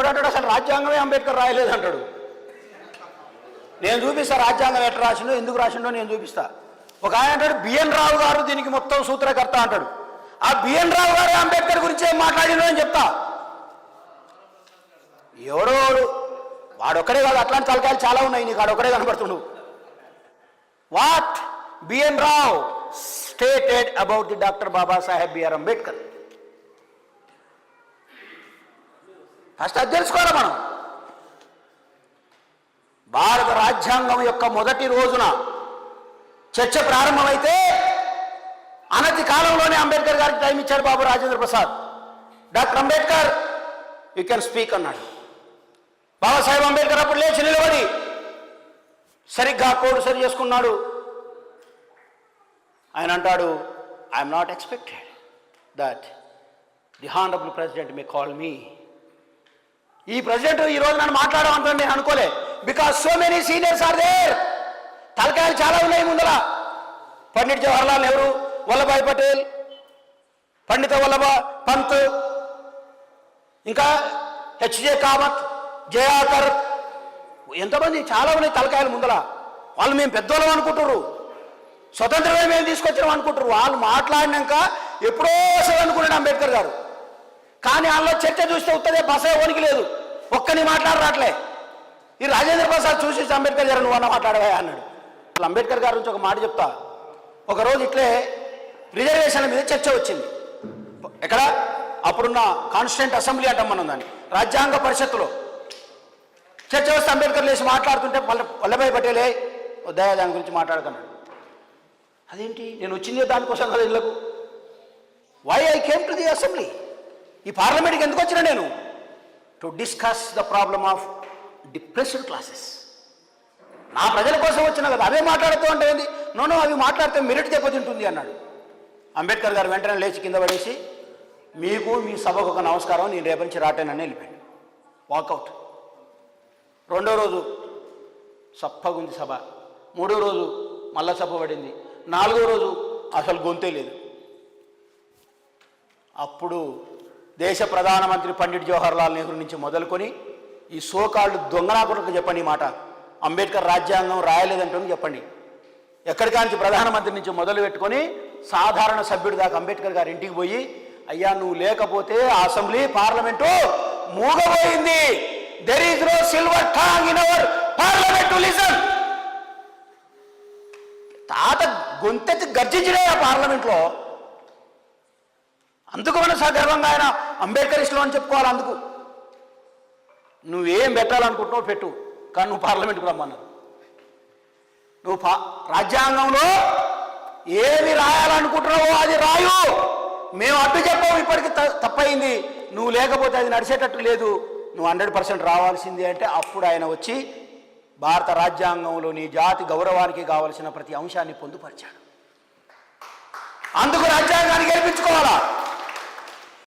ఇంకోటి అంటాడు అసలు రాజ్యాంగమే అంబేద్కర్ రాయలేదు అంటాడు. నేను చూపిస్తా రాజ్యాంగం ఎట్లా రాసిండో ఎందుకు రాసిండో నేను చూపిస్తా. ఒక ఆయన అంటాడు బిఎన్ రావు గారు దీనికి మొత్తం సూత్రకర్త అంటాడు. ఆ బిఎన్ రావు గారు అంబేద్కర్ గురించి ఏం మాట్లాడినో అని చెప్తా. ఎవరో వాడొక్కడే కాదు అట్లాంటి తలకాయలు చాలా ఉన్నాయి నీకు ఆడొక్కడే కనబడుతుండు. What? B N Rao stated about the doctor Babasaheb B R Ambedkar. First అది తెలుసుకోవాలి మనం. భారత రాజ్యాంగం యొక్క మొదటి రోజున చర్చ ప్రారంభమైతే అనతి కాలంలోనే అంబేద్కర్ గారికి టైం ఇచ్చాడు Babu Rajendra Prasad. Doctor Ambedkar you can speak అన్నాడు. బాబాసాహెబ్ అంబేద్కర్ అప్పుడు లేచి నిలబడి సరిగ్గా కోడ్ సరి చేసుకున్నాడు. ఆయన అంటాడు I'm not expected that the honourable president may call me ఈ ప్రెసిడెంట్ ఈ రోజు నన్ను మాట్లాడమంటాను నేను అనుకోలే. Because so many seniors are there తలకాయలు చాలా ఉన్నాయి ముందర. పండిట్ జవహర్లాల్ నెహ్రూ వల్లభాయ్ పటేల్ పండిత వల్లభ పంత్ ఇంకా హెచ్జే కామత్ జయాకర్ ఎంతమంది చాలా ఉన్నాయి తలకాయలు ముందర. వాళ్ళు మేము పెద్దోళ్ళం అనుకుంటున్నారు స్వతంత్రమే మేము తీసుకొచ్చినాం అనుకుంటారు వాళ్ళు మాట్లాడినాక ఎప్పుడో సరే అనుకున్నాడు అంబేద్కర్ గారు. కానీ వాళ్ళలో చర్చ చూస్తే ఉత్తదే బసే ఓనికి లేదు. ఒక్కని మాట్లాడరాట్లే. ఈ రాజేంద్ర ప్రసాద్ చూసి అంబేద్కర్ గారు నువ్వు అన్న మాట్లాడవా అన్నాడు. అసలు అంబేద్కర్ గారి నుంచి ఒక మాట చెప్తా. ఒకరోజు ఇట్లే రిజర్వేషన్ల మీద చర్చ వచ్చింది. ఎక్కడ? అప్పుడున్న కాన్స్టిట్యూంట్ అసెంబ్లీ అంటాం మనం దాన్ని. రాజ్యాంగ పరిషత్తులో. చర్చ వస్తే అంబేద్కర్ లేచి మాట్లాడుతుంటే వల్ల వల్లభాయ్ పటేలే దయా దాని గురించి మాట్లాడుతున్నాడు. అదేంటి? నేను వచ్చింది దానికోసం కదా ఇళ్ళకు why I came to the assembly ఈ పార్లమెంట్కి ఎందుకు వచ్చినా నేను? To discuss the problem of depressed classes నా ప్రజల కోసం వచ్చినా కదా అవే మాట్లాడుతూ అంటే ఏంది? నోనో అవి మాట్లాడితే మెరిట్ దెబ్బతింటుంది అన్నాడు. అంబేద్కర్ గారు వెంటనే లేచి కింద పడేసి మీకు మీ సభకు ఒక నమస్కారం నేను రేపటి నుంచి రాటానని వెళ్ళిపోయాను. వాకౌట్ రెండో రోజు సప్పగుంది సభ. మూడో రోజు మళ్ళా సభ పడింది. నాలుగో రోజు అసలు గొంతే లేదు. అప్పుడు దేశ ప్రధానమంత్రి పండిట్ జవహర్లాల్ నెహ్రూ నుంచి మొదలుకొని ఈ సోకాళ్ళు దొంగనాకులకు చెప్పండి మాట. అంబేద్కర్ రాజ్యాంగం రాయలేదంటూ చెప్పండి. ఎక్కడికాంచి ప్రధానమంత్రి నుంచి మొదలు పెట్టుకొని సాధారణ సభ్యుడి దాకా అంబేద్కర్ గారి ఇంటికి పోయి అయ్యా నువ్వు లేకపోతే assembly parliament మూగబోయింది. There is no silver tongue in our parliament listen తాత గొంతెత్తి గర్జించినాయి ఆ పార్లమెంట్లో. అందుకు మన సగర్వంగా ఆయన అంబేద్కరిస్టులు అని చెప్పుకోవాలి అందుకు. నువ్వేం పెట్టాలనుకుంటున్నావు పెట్టు కానీ నువ్వు పార్లమెంట్కి రమ్మన్నారు. నువ్వు పా రాజ్యాంగంలో ఏమి రాయాలనుకుంటున్నావో అది రాయు. మేము అడ్డు చెప్పావు ఇప్పటికి తప్పయింది నువ్వు లేకపోతే అది నడిచేటట్టు లేదు. నువ్వు హండ్రెడ్ పర్సెంట్ రావాల్సింది అంటే అప్పుడు ఆయన వచ్చి భారత రాజ్యాంగంలో నీ జాతి గౌరవానికి కావలసిన ప్రతి అంశాన్ని పొందుపరిచాడు. అందుకు రాజ్యాంగాన్ని గెలిపించుకోవాలా?